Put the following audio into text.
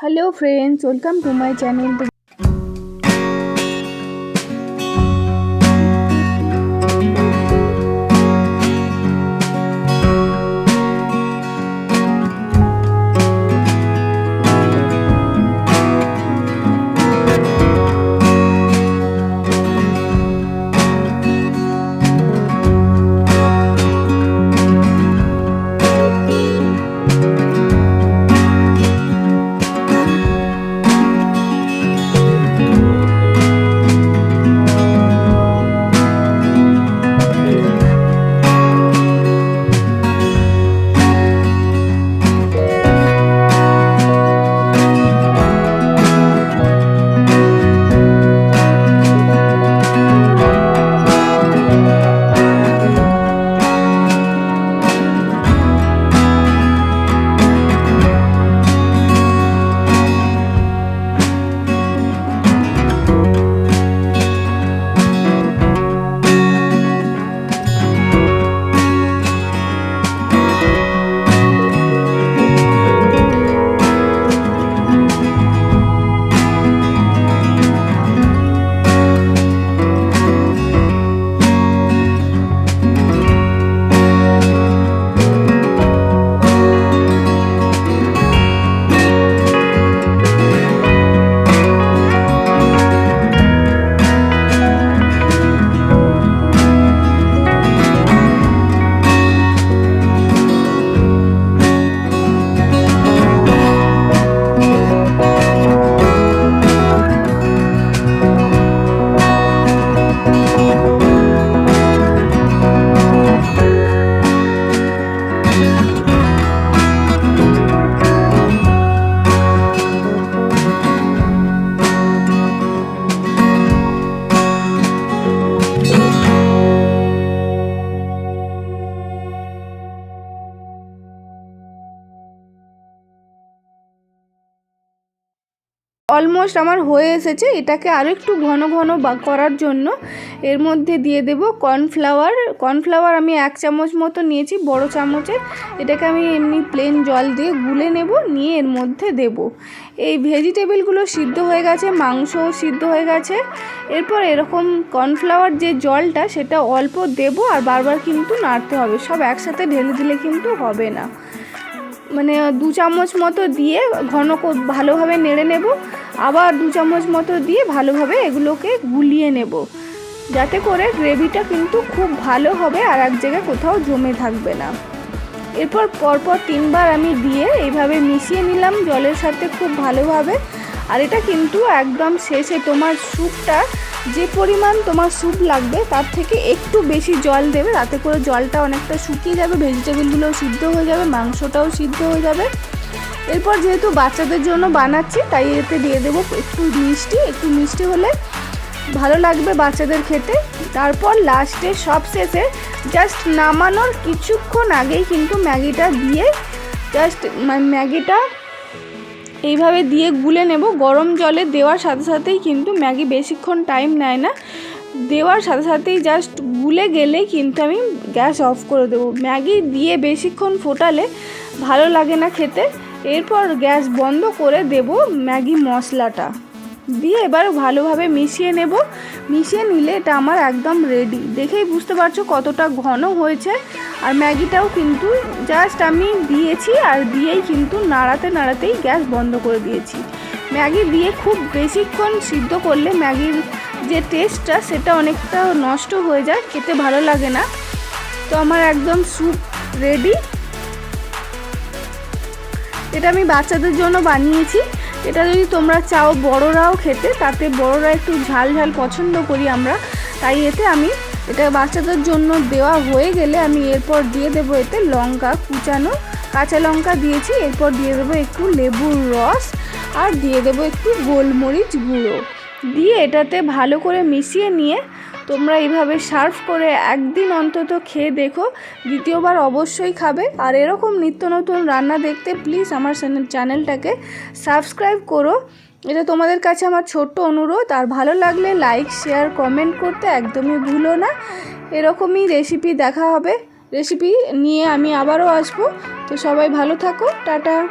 Hello friends welcome to my channel almost আমার হয়ে এসেছে। এটাকে আরও একটু ঘন ঘন বা করার জন্য এর মধ্যে দিয়ে দেব কর্নফ্লাওয়ার কর্নফ্লাওয়ার আমি এক চামচ মতো নিয়েছি, বড় চামচে এটাকে আমি এমনি প্লেন জল দিয়ে গুলে নেব, নিয়ে এর মধ্যে দেব। এই ভেজিটেবলগুলো সিদ্ধ হয়ে গেছে, মাংসও সিদ্ধ হয়ে গেছে। এরপর এরকম কর্নফ্লাওয়ার যে জলটা, সেটা অল্প দেব আর বারবার কিন্তু নাড়তে হবে। সব একসাথে ঢেলে দিলে কিন্তু হবে না। মানে দু চামচ মতো দিয়ে ঘন ভালোভাবে নেড়ে নেব। আবার দু চামচ মতো দিয়ে ভালোভাবে এগুলোকে গুলিয়ে নেব। যাতে করে গ্রেভিটা কিন্তু খুব ভালো হবে আর এক জায়গায় কোথাও জমে থাকবে না। এরপর পরপর তিনবার আমি দিয়ে এইভাবে মিশিয়ে নিলাম জলের সাথে খুব ভালোভাবে। আর এটা কিন্তু একদম শেষে তোমার স্যুপটা যে পরিমাণ তোমার স্যুপ লাগবে তার থেকে একটু বেশি জল দেবে। তাতে করে জলটা অনেকটা শুকিয়ে যাবে ভেজিটেবলগুলো সিদ্ধ হয়ে যাবে, মাংসটাও সিদ্ধ হয়ে যাবে। এরপর যেহেতু বাচ্চাদের জন্য বানাচ্ছি, তাই এতে দিয়ে দেবো একটু মিষ্টি। একটু মিষ্টি হলে ভালো লাগবে বাচ্চাদের খেতে। তারপর লাস্টে সব শেষে জাস্ট নামানোর কিছুক্ষণ আগেই কিন্তু ম্যাগিটা দিয়ে জাস্ট ম্যাগিটা এইভাবে দিয়ে গুলে নেব। গরম জলে দেওয়ার সাথে সাথেই কিন্তু ম্যাগি বেশিক্ষণ টাইম নেয় না। দেওয়ার সাথে সাথেই জাস্ট গুলে গেলেই কিন্তু আমি গ্যাস অফ করে দেবো। ম্যাগি দিয়ে বেশিক্ষণ ফোটালে ভালো লাগে না খেতে। এরপর গ্যাস বন্ধ করে দেব ম্যাগি মশলাটা। দিয়ে এবার ভালোভাবে মিশিয়ে নেব। মিশিয়ে নিলে এটা আমার একদম রেডি দেখেই বুঝতে পারছ কতটা ঘন হয়েছে। আর ম্যাগিটাও কিন্তু জাস্ট আমি দিয়েছি আর দিয়েই কিন্তু নাড়াতে নাড়াতেই গ্যাস বন্ধ করে দিয়েছি। ম্যাগি দিয়ে খুব বেশিক্ষণ সিদ্ধ করলে ম্যাগির যে টেস্টটা সেটা অনেকটা নষ্ট হয়ে যায়, খেতে ভালো লাগে না। তো আমার একদম স্যুপ রেডি এটা আমি বাচ্চাদের জন্য বানিয়েছি। এটা যদি তোমরা চাও বড়রাও খেতে, তাতে বড়রা একটু ঝাল ঝাল পছন্দ করি আমরা। তাই এতে আমি এটা বাচ্চাদের জন্য দেওয়া হয়ে গেলে আমি এরপর দিয়ে দেবো এতে লঙ্কা কুচানো, কাঁচা লঙ্কা দিয়েছি, এরপর দিয়ে দেবো একটু লেবুর রস, আর দিয়ে দেবো একটু গোলমরিচ গুঁড়ো। দিয়ে এটাতে ভালো করে মিশিয়ে নিয়ে তোমরা এইভাবে সার্ভ করে একদিন অন্তত খেয়ে দেখো, দ্বিতীয়বার অবশ্যই খাবে। আর এরকম নিত্য নতুন রান্না দেখতে প্লিজ আমার চ্যানেলটাকে সাবস্ক্রাইব করো। এটা তোমাদের কাছে আমার ছোট্ট অনুরোধ। আর ভালো লাগলে লাইক শেয়ার কমেন্ট করতে একদমই ভুলো না। এরকমই রেসিপি দেখা হবে। রেসিপি নিয়ে আমি আবারও আসব। তো সবাই ভালো থাকো। টাটা।